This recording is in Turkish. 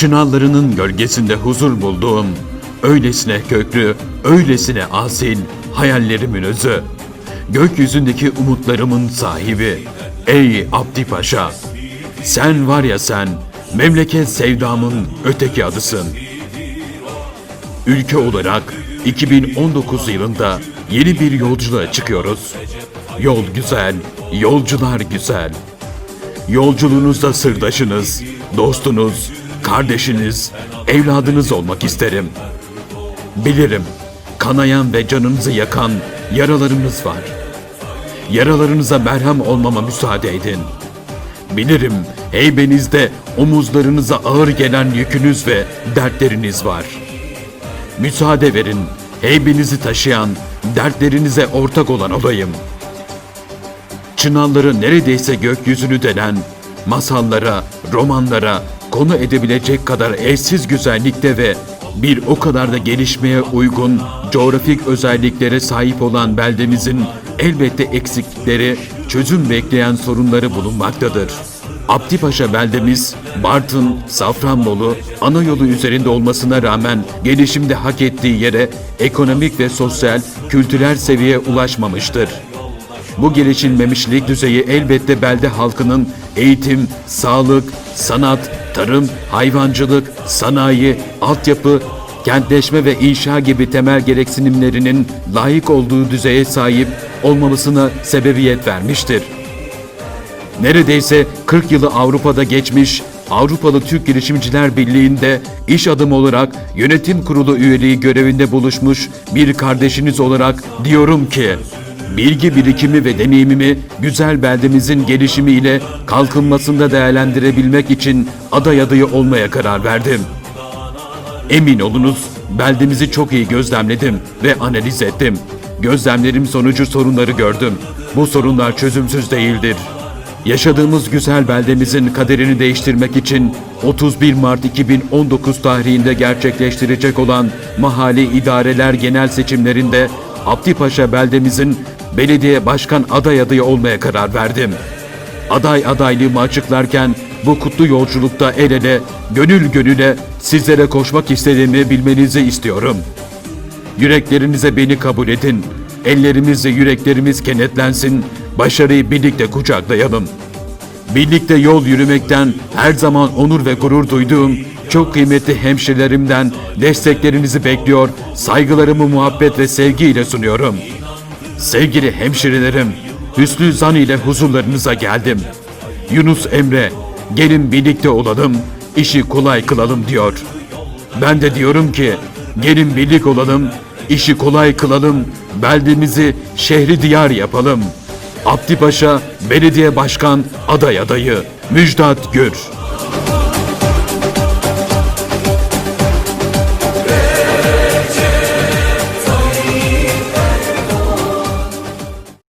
Çınarlarının gölgesinde huzur bulduğum, öylesine köklü, öylesine asil, hayallerimin özü. Gökyüzündeki umutlarımın sahibi, ey Abdi Paşa. Sen var ya sen, memleket sevdamın öteki adısın. Ülke olarak 2019 yılında yeni bir yolculuğa çıkıyoruz. Yol güzel, yolcular güzel. Yolculuğunuzda sırdaşınız, dostunuz, kardeşiniz, evladınız olmak isterim. Bilirim, kanayan ve canınızı yakan yaralarınız var. Yaralarınıza merhem olmama müsaade edin. Bilirim, heybenizde omuzlarınıza ağır gelen yükünüz ve dertleriniz var. Müsaade verin, heybenizi taşıyan, dertlerinize ortak olan olayım. Çınarları neredeyse gökyüzünü delen, masallara, romanlara konu edebilecek kadar eşsiz güzellikte ve bir o kadar da gelişmeye uygun coğrafik özelliklere sahip olan beldemizin elbette eksiklikleri, çözüm bekleyen sorunları bulunmaktadır. Abdipaşa beldemiz, Bartın, Safranbolu, ana yolu üzerinde olmasına rağmen gelişimde hak ettiği yere ekonomik ve sosyal, kültürel seviyeye ulaşmamıştır. Bu gelişilmemişlik düzeyi elbette belde halkının eğitim, sağlık, sanat, tarım, hayvancılık, sanayi, altyapı, kentleşme ve inşa gibi temel gereksinimlerinin layık olduğu düzeye sahip olmamasına sebebiyet vermiştir. Neredeyse 40 yılı Avrupa'da geçmiş, Avrupalı Türk Girişimciler Birliği'nde iş adamı olarak yönetim kurulu üyeliği görevinde buluşmuş bir kardeşiniz olarak diyorum ki, bilgi birikimi ve deneyimimi güzel beldemizin gelişimiyle kalkınmasında değerlendirebilmek için aday adayı olmaya karar verdim. Emin olunuz beldemizi çok iyi gözlemledim ve analiz ettim. Gözlemlerim sonucu sorunları gördüm. Bu sorunlar çözümsüz değildir. Yaşadığımız güzel beldemizin kaderini değiştirmek için 31 Mart 2019 tarihinde gerçekleştirecek olan mahalli idareler genel seçimlerinde Abdipaşa beldemizin belediye başkan aday adayı olmaya karar verdim. Aday adaylığımı açıklarken bu kutlu yolculukta el ele, gönül gönüle sizlere koşmak istediğimi bilmenizi istiyorum. Yüreklerinize beni kabul edin. Ellerimizle yüreklerimiz kenetlensin. Başarıyı birlikte kucaklayalım. Birlikte yol yürümekten her zaman onur ve gurur duyduğum çok kıymetli hemşirerimden desteklerinizi bekliyor, saygılarımı muhabbet ve sevgiyle sunuyorum. Sevgili hemşirelerim, hüsnü zan ile huzurlarınıza geldim. Yunus Emre, gelin birlikte olalım, işi kolay kılalım diyor. Ben de diyorum ki, gelin birlik olalım, işi kolay kılalım, beldemizi şehri diyar yapalım. Abdi Paşa Belediye Başkan aday adayı Müjdat Gür.